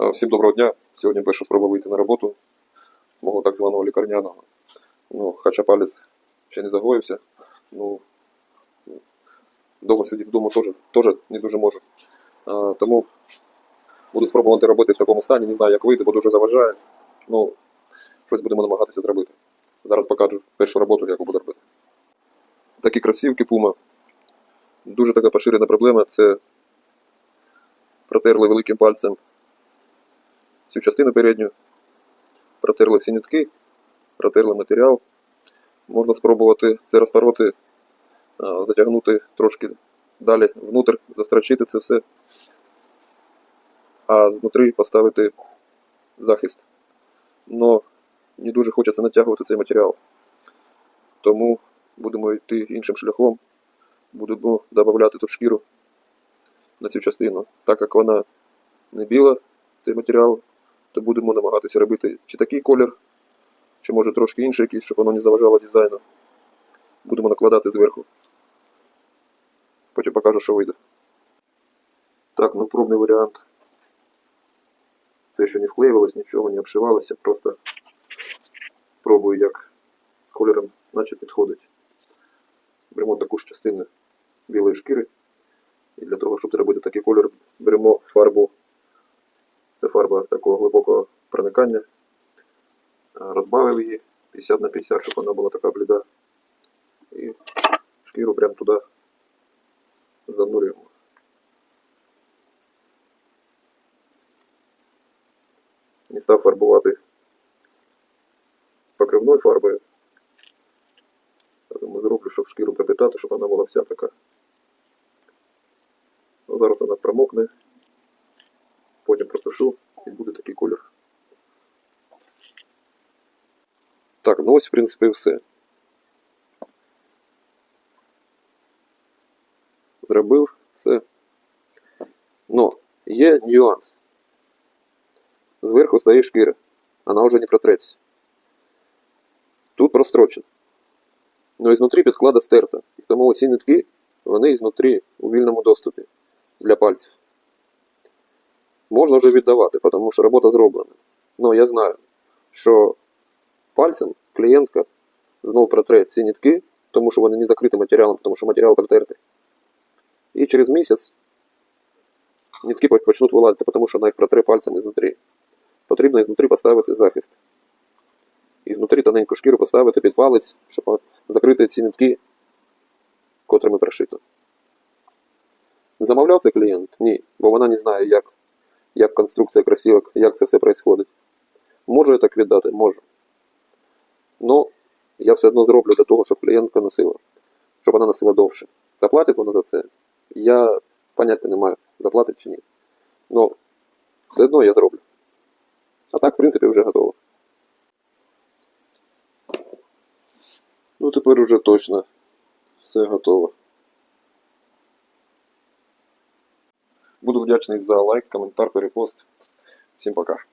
Е, Всім доброго дня. Сьогодні перша спроба вийти на роботу з мого так званого лікарняного. Ну, хоча палець ще не загоївся. Ну, довго сидіти вдома теж, теж не дуже можу. А, тому буду спробувати робити в такому стані. Не знаю, як вийти, бо дуже заважає. Ну, щось будемо намагатися зробити. Зараз покажу першу роботу, яку буду робити. Такі кросівки Puma. Дуже така поширена проблема це протерли великим пальцем цю частину передню, протерли всі нитки, протерли матеріал. Можна спробувати це розпороти, затягнути трошки далі внутрь, застрочити це все, а знутри поставити захист. Но не дуже хочеться натягувати цей матеріал. Тому будемо йти іншим шляхом. Будемо додати тут шкіру на цю частину. Так як вона не біла, цей матеріал, то будемо намагатися робити чи такий колір, чи може трошки інший якийсь, щоб воно не заважало дизайну. Будемо накладати зверху. Потім покажу, що вийде. Так, ну пробний варіант. Це ще не вклеювалось, нічого не обшивалося, просто пробую, як з кольором наче підходить. Беремо таку ж частину білої шкіри. І для того, щоб зробити такий колір, беремо фарбу. Це такого глибокого проникання. А, Розбавив її 50 на 50, щоб вона була така бліда. І шкіру прямо туди занурюємо. Не став фарбувати покривною фарбою. Я зроблю, щоб шкіру пропитати, щоб вона була вся така. Ну, зараз вона промокне, потім просушу і буде такий колір. Так, ну ось, в принципі, все. Зробив все. Но є нюанс. Зверху стоїть шкіра. Вона вже не протреться. Тут прострочено. Ну і знутрі підклада стерта. І тому оці нитки, вони знутрі у вільному доступі для пальців. Можна вже віддавати, тому що робота зроблена. Ну, я знаю, що пальцем клієнтка знову протре ці нитки, тому що вони не закриті матеріалом, тому що матеріал протертий. І через місяць нитки почнуть вилазити, тому що вона їх протре пальцем ізнутрі. Потрібно ізнутрі поставити захист. І тоненьку шкіру поставити під палець, щоб закрити ці нитки, котрими прошито. Замовляв цей клієнт? Ні, бо вона не знає, як, як конструкція кросівок, як це все відбувається. Можу я так віддати? Можу. Ну, я все одно зроблю для того, щоб клієнтка носила, щоб вона носила довше. Заплатить вона за це? Я поняття не маю, заплатить чи ні. Ну, все одно я зроблю. А так, в принципі, вже готово. Ну, тепер уже точно все готово. Буду вдячний за лайк, коментар, перепост. Всім пока.